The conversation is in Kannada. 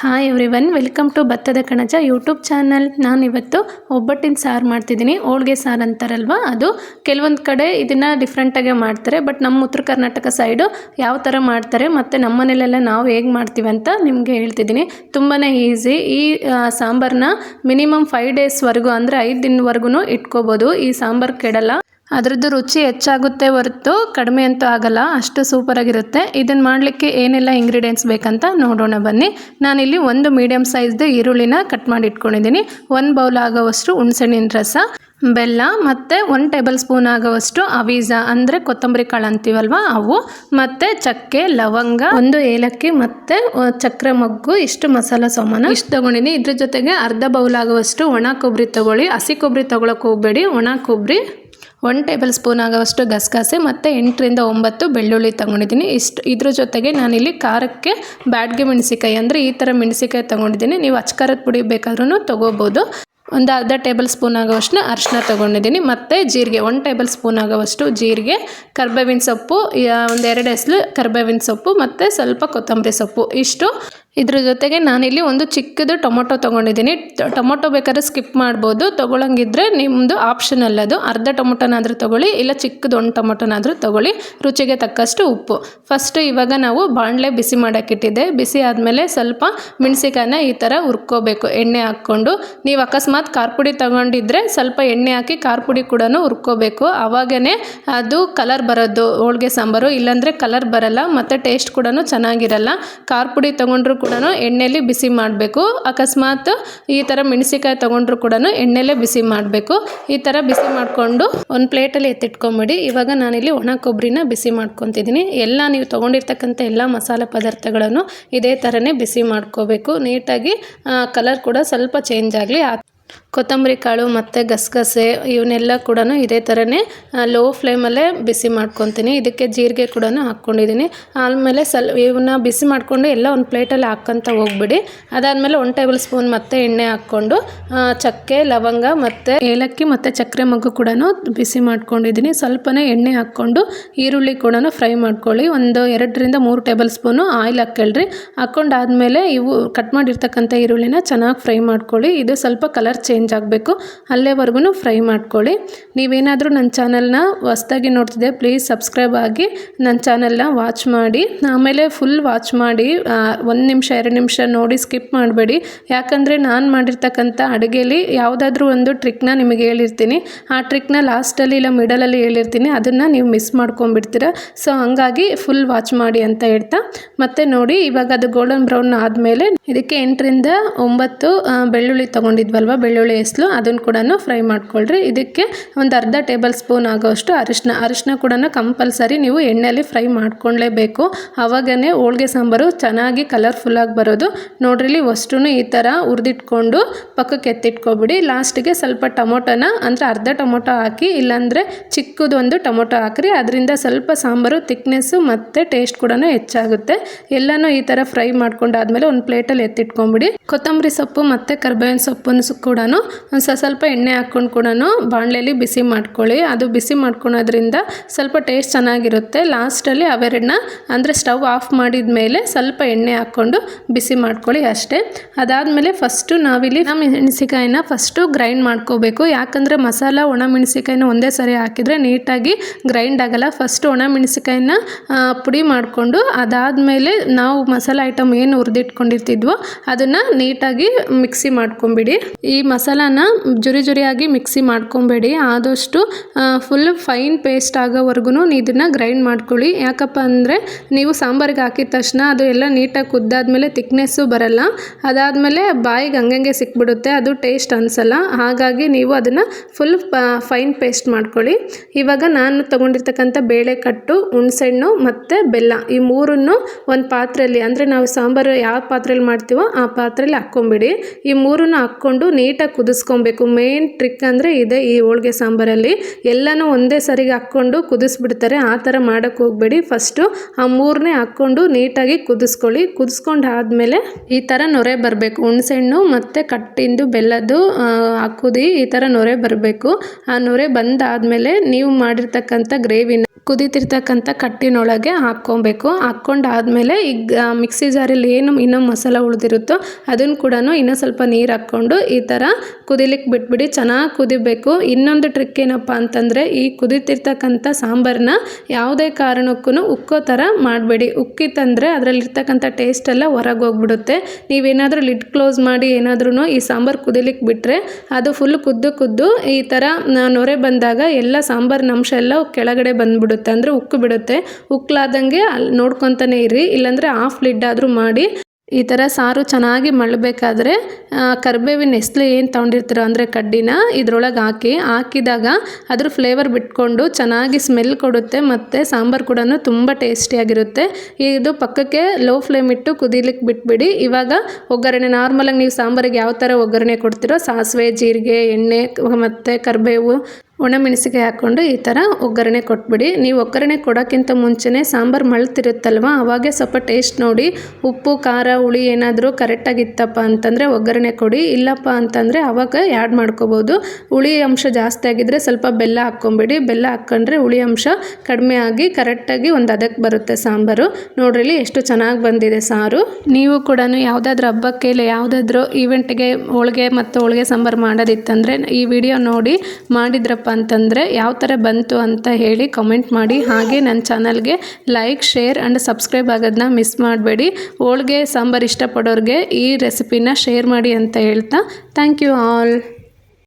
Hi everyone welcome to ಭತ್ತದ ಕಣಜ ಯೂಟ್ಯೂಬ್ ಚಾನಲ್ ನಾನು ಇವತ್ತು ಒಬ್ಬಟ್ಟಿನ ಸಾರು ಮಾಡ್ತಿದ್ದೀನಿ. ಹೋಳ್ಗೆ ಸಾರು ಅಂತಾರಲ್ವ? ಅದು ಕೆಲವೊಂದು ಕಡೆ ಇದನ್ನು ಡಿಫ್ರೆಂಟಾಗೆ ಮಾಡ್ತಾರೆ. ಬಟ್ ನಮ್ಮ ಉತ್ತರ ಕರ್ನಾಟಕ ಸೈಡು ಯಾವ ಥರ ಮಾಡ್ತಾರೆ ಮತ್ತು ನಮ್ಮ ಮನೇಲೆಲ್ಲ ನಾವು ಹೇಗೆ ಮಾಡ್ತೀವಿ ಅಂತ ನಿಮಗೆ ಹೇಳ್ತಿದ್ದೀನಿ. ತುಂಬಾ ಈಸಿ ಈ ಸಾಂಬಾರನ್ನ ಮಿನಿಮಮ್ ಫೈವ್ ಡೇಸ್ವರೆಗೂ ಅಂದರೆ ಐದು ದಿನವರೆಗೂ ಇಟ್ಕೋಬೋದು. ಈ ಸಾಂಬಾರು ಕೆಡಲ್ಲ. ಅದರದ್ದು ರುಚಿ ಹೆಚ್ಚಾಗುತ್ತೆ ಹೊರತು ಕಡಿಮೆ ಅಂತೂ ಆಗಲ್ಲ, ಅಷ್ಟು ಸೂಪರಾಗಿರುತ್ತೆ ಇದನ್ನು ಮಾಡಲಿಕ್ಕೆ ಏನೆಲ್ಲ ಇಂಗ್ರೀಡಿಯೆಂಟ್ಸ್ ಬೇಕಂತ ನೋಡೋಣ ಬನ್ನಿ. ನಾನಿಲ್ಲಿ ಒಂದು ಮೀಡಿಯಮ್ ಸೈಜ್ದು ಈರುಳ್ಳಿನ ಕಟ್ ಮಾಡಿ ಇಟ್ಕೊಂಡಿದ್ದೀನಿ. ಒಂದು ಬೌಲ್ ಆಗೋವಷ್ಟು ಹುಣ್ಸೆಣ್ಣಿನ ರಸ, ಬೆಲ್ಲ ಮತ್ತು ಒಂದು ಟೇಬಲ್ ಸ್ಪೂನ್ ಆಗೋವಷ್ಟು ಅವೀಜ ಅಂದರೆ ಕೊತ್ತಂಬರಿ ಕಾಳು ಅಂತೀವಲ್ವ ಅವು, ಮತ್ತು ಚಕ್ಕೆ, ಲವಂಗ, ಒಂದು ಏಲಕ್ಕಿ ಮತ್ತು ಚಕ್ರ ಮೊಗ್ಗು, ಇಷ್ಟು ಮಸಾಲ ಸಾಮಾನು. ಇಷ್ಟು ತೊಗೊಂಡಿದ್ದೀನಿ. ಇದ್ರ ಜೊತೆಗೆ ಅರ್ಧ ಬೌಲ್ ಆಗುವಷ್ಟು ಒಣ ಕೊಬ್ಬರಿ ತೊಗೊಳ್ಳಿ. ಹಸಿ ಕೊಬ್ಬರಿ ತೊಗೊಳಕ್ಕೆ ಹೋಗಬೇಡಿ. ಒಣ ಕೊಬ್ಬರಿ ಒನ್ ಟೇಬಲ್ ಸ್ಪೂನ್ ಆಗೋವಷ್ಟು ಗಸಗಸೆ ಮತ್ತು ಎಂಟರಿಂದ ಒಂಬತ್ತು ಬೆಳ್ಳುಳ್ಳಿ ತೊಗೊಂಡಿದ್ದೀನಿ. ಇಷ್ಟು ಇದ್ರ ಜೊತೆಗೆ ನಾನಿಲ್ಲಿ ಖಾರಕ್ಕೆ ಬ್ಯಾಡ್ಗೆ ಮೆಣಸಿಕಾಯಿ ಅಂದರೆ ಈ ಥರ ಮೆಣಸಿಕಾಯಿ ತೊಗೊಂಡಿದ್ದೀನಿ. ನೀವು ಅಚ್ಕಾರದ ಪುಡಿ ಬೇಕಾದ್ರೂ ತೊಗೋಬೋದು. ಒಂದು ಅರ್ಧ ಟೇಬಲ್ ಸ್ಪೂನ್ ಆಗೋವಷ್ಟನ್ನ ಅರಿಶಿನ ತೊಗೊಂಡಿದ್ದೀನಿ. ಮತ್ತು ಜೀರಿಗೆ ಒನ್ ಟೇಬಲ್ ಸ್ಪೂನ್ ಆಗೋವಷ್ಟು ಜೀರಿಗೆ, ಕರ್ಬೇವಿನ ಸೊಪ್ಪು ಯಾ- ಒಂದೆರಡು ಎಸ್ಲು ಕರ್ಬೇವಿನ ಸೊಪ್ಪು ಮತ್ತು ಸ್ವಲ್ಪ ಕೊತ್ತಂಬರಿ ಸೊಪ್ಪು. ಇಷ್ಟು. ಇದ್ರ ಜೊತೆಗೆ ನಾನಿಲ್ಲಿ ಒಂದು ಚಿಕ್ಕದು ಟೊಮೊಟೊ ತೊಗೊಂಡಿದ್ದೀನಿ. ಟೊಮೊಟೊ ಬೇಕಾದ್ರೆ ಸ್ಕಿಪ್ ಮಾಡ್ಬೋದು. ತೊಗೊಳಂಗಿದ್ರೆ ನಿಮ್ಮದು ಆಪ್ಷನಲ್ ಅದು. ಅರ್ಧ ಟೊಮೊಟೊನಾದರೂ ತೊಗೊಳ್ಳಿ, ಇಲ್ಲ ಚಿಕ್ಕದು ಒಂದು ಟೊಮೊಟೊನಾದರೂ ತೊಗೊಳ್ಳಿ, ರುಚಿಗೆ ತಕ್ಕಷ್ಟು ಉಪ್ಪು. ಫಸ್ಟು ಇವಾಗ ನಾವು ಬಾಣಲೆ ಬಿಸಿ ಮಾಡೋಕ್ಕಿಟ್ಟಿದ್ದೆ ಬಿಸಿ ಆದಮೇಲೆ ಸ್ವಲ್ಪ ಮೆಣಸಿಕಾಯನ್ನ ಈ ಥರ ಹುರ್ಕೋಬೇಕು. ಎಣ್ಣೆ ಹಾಕ್ಕೊಂಡು. ನೀವು ಅಕಸ್ಮಾತ್ ಖಾರ ಪುಡಿ ತಗೊಂಡಿದ್ರೆ ಸ್ವಲ್ಪ ಎಣ್ಣೆ ಹಾಕಿ ಖಾರ ಪುಡಿ ಕೂಡ ಹುರ್ಕೋಬೇಕು. ಆವಾಗೇ ಅದು ಕಲರ್ ಬರೋದು, ಹೋಳ್ಗೆ ಸಾಂಬಾರು, ಇಲ್ಲಾಂದರೆ ಕಲರ್ ಬರಲ್ಲ, ಮತ್ತು ಟೇಸ್ಟ್ ಕೂಡ ಚೆನ್ನಾಗಿರಲ್ಲ. ಖಾರ ಪುಡಿ ತೊಗೊಂಡ್ರು ಕೂಡ ಎಣ್ಣೆಲಿ ಬಿಸಿ ಮಾಡಬೇಕು. ಅಕಸ್ಮಾತ್ ಈ ಥರ ಮೆಣಸಿಕಾಯಿ ತೊಗೊಂಡ್ರು ಕೂಡ ಎಣ್ಣೆಲೇ ಬಿಸಿ ಮಾಡಬೇಕು. ಈ ಥರ ಬಿಸಿ ಮಾಡಿಕೊಂಡು ಒಂದು ಪ್ಲೇಟಲ್ಲಿ ಎತ್ತಿಟ್ಕೊಂಬಿಡಿ. ಇವಾಗ ನಾನಿಲ್ಲಿ ಒಣ ಕೊಬ್ಬರಿನ ಬಿಸಿ ಮಾಡ್ಕೊತಿದ್ದೀನಿ. ಎಲ್ಲ ನೀವು ತೊಗೊಂಡಿರ್ತಕ್ಕಂಥ ಎಲ್ಲ ಮಸಾಲೆ ಪದಾರ್ಥಗಳನ್ನು ಇದೇ ಥರನೇ ಬಿಸಿ ಮಾಡ್ಕೋಬೇಕು. ನೀಟಾಗಿ ಕಲರ್ ಕೂಡ ಸ್ವಲ್ಪ ಚೇಂಜ್ ಆಗಲಿ ಕೊತ್ತಂಬರಿ ಕಾಳು ಮತ್ತು ಗಸಗಸೆ ಇವನ್ನೆಲ್ಲ ಕೂಡ ಇದೇ ಥರನೇ ಲೋ ಫ್ಲೇಮಲ್ಲೇ ಬಿಸಿ ಮಾಡ್ಕೊತೀನಿ. ಇದಕ್ಕೆ ಜೀರಿಗೆ ಕೂಡ ಹಾಕ್ಕೊಂಡಿದ್ದೀನಿ. ಆಮೇಲೆ ಸಲ್, ಇವನ್ನ ಬಿಸಿ ಮಾಡಿಕೊಂಡು ಎಲ್ಲ ಒಂದು ಪ್ಲೇಟಲ್ಲಿ ಹಾಕ್ಕೊಂತ ಹೋಗ್ಬಿಡಿ. ಅದಾದಮೇಲೆ ಒನ್ ಟೇಬಲ್ ಸ್ಪೂನ್ ಮತ್ತೆ ಎಣ್ಣೆ ಹಾಕ್ಕೊಂಡು ಚಕ್ಕೆ, ಲವಂಗ ಮತ್ತು ಏಲಕ್ಕಿ ಮತ್ತು ಚಕ್ಕರೆ ಮಗ್ಗು ಕೂಡ ಬಿಸಿ ಮಾಡ್ಕೊಂಡಿದ್ದೀನಿ. ಸ್ವಲ್ಪನೇ ಎಣ್ಣೆ ಹಾಕ್ಕೊಂಡು ಈರುಳ್ಳಿ ಕೂಡ ಫ್ರೈ ಮಾಡ್ಕೊಳ್ಳಿ. ಒಂದು ಎರಡರಿಂದ ಮೂರು ಟೇಬಲ್ ಸ್ಪೂನು ಆಯಿಲ್ ಹಾಕ್ಕೊಳ್ರಿ. ಹಾಕ್ಕೊಂಡಾದ್ಮೇಲೆ ಇವು ಕಟ್ ಮಾಡಿರ್ತಕ್ಕಂಥ ಈರುಳ್ಳಿನ ಚೆನ್ನಾಗಿ ಫ್ರೈ ಮಾಡ್ಕೊಳ್ಳಿ. ಇದು ಸ್ವಲ್ಪ ಕಲರ್ ಚೇಂಜ್ ಆಗಬೇಕು. ಅಲ್ಲೇವರೆಗೂ ಫ್ರೈ ಮಾಡ್ಕೊಳ್ಳಿ. ನೀವೇನಾದರೂ ನನ್ನ ಚಾನಲ್ನ ಹೊಸ್ದಾಗಿ ನೋಡ್ತಿದ್ದೆ ಪ್ಲೀಸ್ ಸಬ್ಸ್ಕ್ರೈಬ್ ಆಗಿ ನನ್ನ ಚಾನಲ್ನ ವಾಚ್ ಮಾಡಿ. ಆಮೇಲೆ ಫುಲ್ ವಾಚ್ ಮಾಡಿ. ಒಂದು ನಿಮಿಷ, ಎರಡು ನಿಮಿಷ ನೋಡಿ ಸ್ಕಿಪ್ ಮಾಡಬೇಡಿ. ಯಾಕಂದರೆ ನಾನು ಮಾಡಿರ್ತಕ್ಕಂಥ ಅಡುಗೆಲಿ ಯಾವುದಾದ್ರೂ ಒಂದು ಟ್ರಿಕ್ನ ನಿಮಗೆ ಹೇಳಿರ್ತೀನಿ. ಆ ಟ್ರಿಕ್ನ ಲಾಸ್ಟಲ್ಲಿ ಇಲ್ಲ ಮಿಡಲಲ್ಲಿ ಹೇಳಿರ್ತೀನಿ. ಅದನ್ನು ನೀವು ಮಿಸ್ ಮಾಡ್ಕೊಂಡ್ಬಿಡ್ತೀರ. ಸೊ ಹಂಗಾಗಿ ಫುಲ್ ವಾಚ್ ಮಾಡಿ ಅಂತ ಹೇಳ್ತಾ. ಮತ್ತೆ ನೋಡಿ, ಇವಾಗ ಅದು ಗೋಲ್ಡನ್ ಬ್ರೌನ್ ಆದಮೇಲೆ ಇದಕ್ಕೆ ಎಂಟರಿಂದ ಒಂಬತ್ತು ಬೆಳ್ಳುಳ್ಳಿ ತೊಗೊಂಡಿದ್ವಲ್ವ? ಬೆಳ್ಳುಳ್ಳಿ ಎಸ್ಲು ಅದನ್ನು ಕೂಡ ಫ್ರೈ ಮಾಡ್ಕೊಳ್ರಿ. ಇದಕ್ಕೆ ಒಂದು ಅರ್ಧ ಟೇಬಲ್ ಸ್ಪೂನ್ ಆಗೋಷ್ಟು ಅರಿಶಿನ ಅರಿಶಿನ ಕೂಡ ಕಂಪಲ್ಸರಿ ನೀವು ಎಣ್ಣೆಯಲ್ಲಿ ಫ್ರೈ ಮಾಡ್ಕೊಳ್ಳೇಬೇಕು ಆವಾಗನೇ ಹೋಳಿಗೆ ಸಾಂಬಾರು ಚೆನ್ನಾಗಿ ಕಲರ್ಫುಲ್ಲಾಗಿ ಬರೋದು. ನೋಡ್ರಿ ಇಲ್ಲಿ ಅಷ್ಟು ಈ ಥರ ಹುರಿದಿಟ್ಕೊಂಡು ಪಕ್ಕಕ್ಕೆ ಎತ್ತಿಟ್ಕೊಬಿಡಿ. ಲಾಸ್ಟಿಗೆ ಸ್ವಲ್ಪ ಟೊಮೊಟೊನ ಅಂದರೆ ಅರ್ಧ ಟೊಮೊಟೊ ಹಾಕಿ, ಇಲ್ಲಾಂದರೆ ಚಿಕ್ಕದೊಂದು ಟೊಮೊಟೊ ಹಾಕ್ರಿ. ಅದರಿಂದ ಸ್ವಲ್ಪ ಸಾಂಬಾರು ತಿಕ್ನೆಸ್ಸು ಮತ್ತು ಟೇಸ್ಟ್ ಕೂಡ ಹೆಚ್ಚಾಗುತ್ತೆ. ಎಲ್ಲನೂ ಈ ಥರ ಫ್ರೈ ಮಾಡ್ಕೊಂಡಾದ್ಮೇಲೆ ಒಂದು ಪ್ಲೇಟಲ್ಲಿ ಎತ್ತಿಟ್ಕೊಂಬಿಡಿ. ಕೊತ್ತಂಬರಿ ಸೊಪ್ಪು ಮತ್ತು ಕರ್ಬೇವಿನ ಸೊಪ್ಪನ್ನು ಸು ಕೂಡ ಒಂದು ಸ್ವಲ್ಪ ಎಣ್ಣೆ ಹಾಕ್ಕೊಂಡು ಕೂಡ ಬಾಣಲೆಯಲ್ಲಿ ಬಿಸಿ ಮಾಡ್ಕೊಳ್ಳಿ. ಅದು ಬಿಸಿ ಮಾಡ್ಕೊಳೋದ್ರಿಂದ ಸ್ವಲ್ಪ ಟೇಸ್ಟ್ ಚೆನ್ನಾಗಿರುತ್ತೆ. ಲಾಸ್ಟಲ್ಲಿ ಅವೆರಡನ್ನ ಅಂದರೆ ಸ್ಟವ್ ಆಫ್ ಮಾಡಿದ ಮೇಲೆ ಸ್ವಲ್ಪ ಎಣ್ಣೆ ಹಾಕ್ಕೊಂಡು ಬಿಸಿ ಮಾಡ್ಕೊಳ್ಳಿ ಅಷ್ಟೇ. ಅದಾದಮೇಲೆ ಫಸ್ಟು ನಾವಿಲ್ಲಿ ಮೆಣಸಿಕಾಯಿನ ಫಸ್ಟು ಗ್ರೈಂಡ್ ಮಾಡ್ಕೋಬೇಕು. ಯಾಕಂದರೆ ಮಸಾಲ ಒಣ ಮೆಣಸಿಕಾಯಿನ ಒಂದೇ ಸರಿ ಹಾಕಿದರೆ ನೀಟಾಗಿ ಗ್ರೈಂಡ್ ಆಗಲ್ಲ. ಫಸ್ಟು ಒಣ ಮೆಣಸಿಕಾಯಿನ ಪುಡಿ ಮಾಡಿಕೊಂಡು ಅದಾದಮೇಲೆ ನಾವು ಮಸಾಲ ಐಟಮ್ ಏನು ಹುರಿದಿಟ್ಕೊಂಡಿರ್ತಿದ್ವೋ ಅದನ್ನು ನೀಟಾಗಿ ಮಿಕ್ಸಿ ಮಾಡ್ಕೊಂಬಿಡಿ. ಈ ಮಸಾಲಾನ ಜುರಿ ಜುರಿಯಾಗಿ ಮಿಕ್ಸಿ ಮಾಡ್ಕೊಬೇಡಿ. ಆದಷ್ಟು ಫುಲ್ ಫೈನ್ ಪೇಸ್ಟ್ ಆಗೋವರೆಗೂ ಇದನ್ನು ಗ್ರೈಂಡ್ ಮಾಡ್ಕೊಳ್ಳಿ. ಯಾಕಪ್ಪ ಅಂದರೆ ನೀವು ಸಾಂಬಾರಿಗೆ ಹಾಕಿದ ತಕ್ಷಣ ಅದು ಎಲ್ಲ ನೀಟಾಗಿ ಕುದ್ದಾದ್ಮೇಲೆ ತಿಕ್ನೆಸ್ಸು ಬರಲ್ಲ. ಅದಾದಮೇಲೆ ಬಾಯಿಗೆ ಹಂಗಂಗೆ ಸಿಕ್ಬಿಡುತ್ತೆ. ಅದು ಟೇಸ್ಟ್ ಅನಿಸಲ್ಲ. ಹಾಗಾಗಿ ನೀವು ಅದನ್ನು ಫುಲ್ ಫೈನ್ ಪೇಸ್ಟ್ ಮಾಡ್ಕೊಳ್ಳಿ. ಇವಾಗ ನಾನು ತೊಗೊಂಡಿರ್ತಕ್ಕಂಥ ಬೇಳೆಕಟ್ಟು ಹುಣಸೆಹಣ್ಣು ಮತ್ತು ಬೆಲ್ಲ ಈ ಮೂರನ್ನು ಒಂದು ಪಾತ್ರೆಯಲ್ಲಿ, ಅಂದರೆ ನಾವು ಸಾಂಬಾರು ಯಾವ ಪಾತ್ರೆಯಲ್ಲಿ ಮಾಡ್ತೀವೋ ಆ ಪಾತ್ರೆಯಲ್ಲಿ ಹಾಕ್ಕೊಂಬಿಡಿ. ಈ ಮೂರನ್ನು ಹಾಕ್ಕೊಂಡು ನೀಟಾಗಿ ನೀಟಾಗಿ ಕುದಿಸ್ಕೊಬೇಕು. ಮೇನ್ ಟ್ರಿಕ್ ಅಂದರೆ ಇದೆ ಈ ಹೋಳಿಗೆ ಸಾಂಬಾರಲ್ಲಿ. ಎಲ್ಲನೂ ಒಂದೇ ಸರಿಗೆ ಹಾಕ್ಕೊಂಡು ಕುದಿಸ್ಬಿಡ್ತಾರೆ. ಆ ಥರ ಮಾಡೋಕ್ಕೆ ಹೋಗಬೇಡಿ. ಫಸ್ಟು ಆ ಮೂರನೇ ಹಾಕ್ಕೊಂಡು ನೀಟಾಗಿ ಕುದಿಸ್ಕೊಳ್ಳಿ. ಕುದಿಸ್ಕೊಂಡು ಆದಮೇಲೆ ಈ ಥರ ನೊರೆ ಬರಬೇಕು. ಹುಣಸೆಹಣ್ಣು ಮತ್ತು ಕಟ್ಟಿಂದು ಬೆಲ್ಲದ್ದು ಹಾಕುದಿ ಈ ಥರ ನೊರೆ ಬರಬೇಕು. ಆ ನೊರೆ ಬಂದಾದಮೇಲೆ ನೀವು ಮಾಡಿರ್ತಕ್ಕಂಥ ಗ್ರೇವಿನ ಕುದಿತಿರ್ತಕ್ಕಂಥ ಕಟ್ಟಿನೊಳಗೆ ಹಾಕ್ಕೊಬೇಕು. ಹಾಕ್ಕೊಂಡಾದಮೇಲೆ ಈಗ ಮಿಕ್ಸಿ ಜಾರಲ್ಲಿ ಏನು ಇನ್ನೂ ಮಸಾಲ ಉಳಿದಿರುತ್ತೋ ಅದನ್ನು ಕೂಡ ಇನ್ನೂ ಸ್ವಲ್ಪ ನೀರು ಹಾಕ್ಕೊಂಡು ಈ ಥರ ಕುದಿಲಿಕ್ಕೆ ಬಿಟ್ಬಿಡಿ, ಚೆನ್ನಾಗಿ ಕುದಿಬೇಕು. ಇನ್ನೊಂದು ಟ್ರಿಕ್ ಏನಪ್ಪ ಅಂತಂದರೆ, ಈ ಕುದಿತಿರ್ತಕ್ಕಂಥ ಸಾಂಬಾರನ್ನ ಯಾವುದೇ ಕಾರಣಕ್ಕೂ ಉಕ್ಕೋ ಥರ ಮಾಡಬೇಡಿ. ಉಕ್ಕಿತ್ತಂದರೆ ಅದರಲ್ಲಿರ್ತಕ್ಕಂಥ ಟೇಸ್ಟ್ ಎಲ್ಲ ಹೊರಗೆ ಹೋಗ್ಬಿಡುತ್ತೆ. ನೀವೇನಾದರೂ ಲಿಡ್ ಕ್ಲೋಸ್ ಮಾಡಿ ಏನಾದ್ರೂ ಈ ಸಾಂಬಾರು ಕುದಿಲಿಕ್ಕೆ ಬಿಟ್ಟರೆ ಅದು ಫುಲ್ ಕುದ್ದು ಕುದ್ದು ಈ ಥರ ನೊರೆ ಬಂದಾಗ ಎಲ್ಲ ಸಾಂಬಾರಿನ ಅಂಶ ಎಲ್ಲ ಕೆಳಗಡೆ ಬಂದ್ಬಿಡುತ್ತೆ. ಅಂದರೆ ಉಕ್ಕು ಬಿಡುತ್ತೆ. ಉಕ್ಕಲಾದಂಗೆ ಅಲ್ಲಿ ನೋಡ್ಕೊತಾನೆ ಇರಿ. ಇಲ್ಲಾಂದರೆ ಆಫ್ ಲಿಡ್ ಆದರೂ ಮಾಡಿ. ಈ ಥರ ಸಾರು ಚೆನ್ನಾಗಿ ಮಳ್ಳಬೇಕಾದ್ರೆ ಕರಿಬೇವಿನ ಹೆಸ್ಲು ಏನು ತೊಗೊಂಡಿರ್ತೀರೋ ಅಂದರೆ ಕಡ್ಡಿನ ಇದ್ರೊಳಗೆ ಹಾಕಿ, ಹಾಕಿದಾಗ ಅದ್ರ ಫ್ಲೇವರ್ ಬಿಟ್ಕೊಂಡು ಚೆನ್ನಾಗಿ ಸ್ಮೆಲ್ ಕೊಡುತ್ತೆ ಮತ್ತು ಸಾಂಬಾರು ಕೂಡ ತುಂಬ ಟೇಸ್ಟಿಯಾಗಿರುತ್ತೆ ಇದು ಪಕ್ಕಕ್ಕೆ ಲೋ ಫ್ಲೇಮ್ ಇಟ್ಟು ಕುದೀಲಿಕ್ಕೆ ಬಿಟ್ಬಿಡಿ. ಇವಾಗ ಒಗ್ಗರಣೆ ನಾರ್ಮಲಾಗಿ ನೀವು ಸಾಂಬಾರಿಗೆ ಯಾವ ಥರ ಒಗ್ಗರಣೆ ಕೊಡ್ತೀರೋ, ಸಾಸಿವೆ, ಜೀರಿಗೆ, ಎಣ್ಣೆ, ಮತ್ತು ಕರಿಬೇವು ಒಣಮೆಣಸಿಗೆ ಹಾಕ್ಕೊಂಡು ಈ ಥರ ಒಗ್ಗರಣೆ ಕೊಟ್ಬಿಡಿ. ನೀವು ಒಗ್ಗರಣೆ ಕೊಡೋಕ್ಕಿಂತ ಮುಂಚೆನೇ ಸಾಂಬಾರು ಮಳ್ತಿರುತ್ತಲ್ವ ಅವಾಗೆ ಸ್ವಲ್ಪ ಟೇಸ್ಟ್ ನೋಡಿ. ಉಪ್ಪು, ಖಾರ, ಹುಳಿ ಏನಾದರೂ ಕರೆಕ್ಟಾಗಿತ್ತಪ್ಪ ಅಂತಂದರೆ ಒಗ್ಗರಣೆ ಕೊಡಿ. ಇಲ್ಲಪ್ಪ ಅಂತಂದರೆ ಅವಾಗ ಆ್ಯಡ್ ಮಾಡ್ಕೋಬೋದು. ಹುಳಿ ಅಂಶ ಜಾಸ್ತಿ ಆಗಿದ್ದರೆ ಸ್ವಲ್ಪ ಬೆಲ್ಲ ಹಾಕ್ಕೊಂಬಿಡಿ. ಬೆಲ್ಲ ಹಾಕ್ಕೊಂಡ್ರೆ ಹುಳಿ ಅಂಶ ಕಡಿಮೆ ಆಗಿ ಕರೆಕ್ಟಾಗಿ ಒಂದು ಅದಕ್ಕೆ ಬರುತ್ತೆ ಸಾಂಬಾರು. ನೋಡ್ರಿ ಎಷ್ಟು ಚೆನ್ನಾಗಿ ಬಂದಿದೆ ಸಾರು. ನೀವು ಕೂಡ ಯಾವುದಾದ್ರೂ ಹಬ್ಬಕ್ಕೆ ಇಲ್ಲ ಯಾವುದಾದ್ರೂ ಈವೆಂಟ್ಗೆ ಹೋಳಿಗೆ ಮತ್ತು ಹೋಳಿಗೆ ಸಾಂಬಾರು ಮಾಡೋದಿತ್ತಂದರೆ ಈ ವಿಡಿಯೋ ನೋಡಿ ಮಾಡಿದ್ರಪ್ಪ ಅಂತಂದರೆ ಯಾವ ಥರ ಬಂತು ಅಂತ ಹೇಳಿ ಕಮೆಂಟ್ ಮಾಡಿ. ಹಾಗೆ ನನ್ನ ಚಾನಲ್ಗೆ ಲೈಕ್ ಶೇರ್ ಆ್ಯಂಡ್ ಸಬ್ಸ್ಕ್ರೈಬ್ ಆಗೋದನ್ನ ಮಿಸ್ ಮಾಡಬೇಡಿ. ಹೋಳಿಗೆ, ಸಾಂಬಾರು ಇಷ್ಟಪಡೋರಿಗೆ ಈ ರೆಸಿಪಿನ ಶೇರ್ ಮಾಡಿ ಅಂತ ಹೇಳ್ತಾ ಥ್ಯಾಂಕ್ ಯು ಆಲ್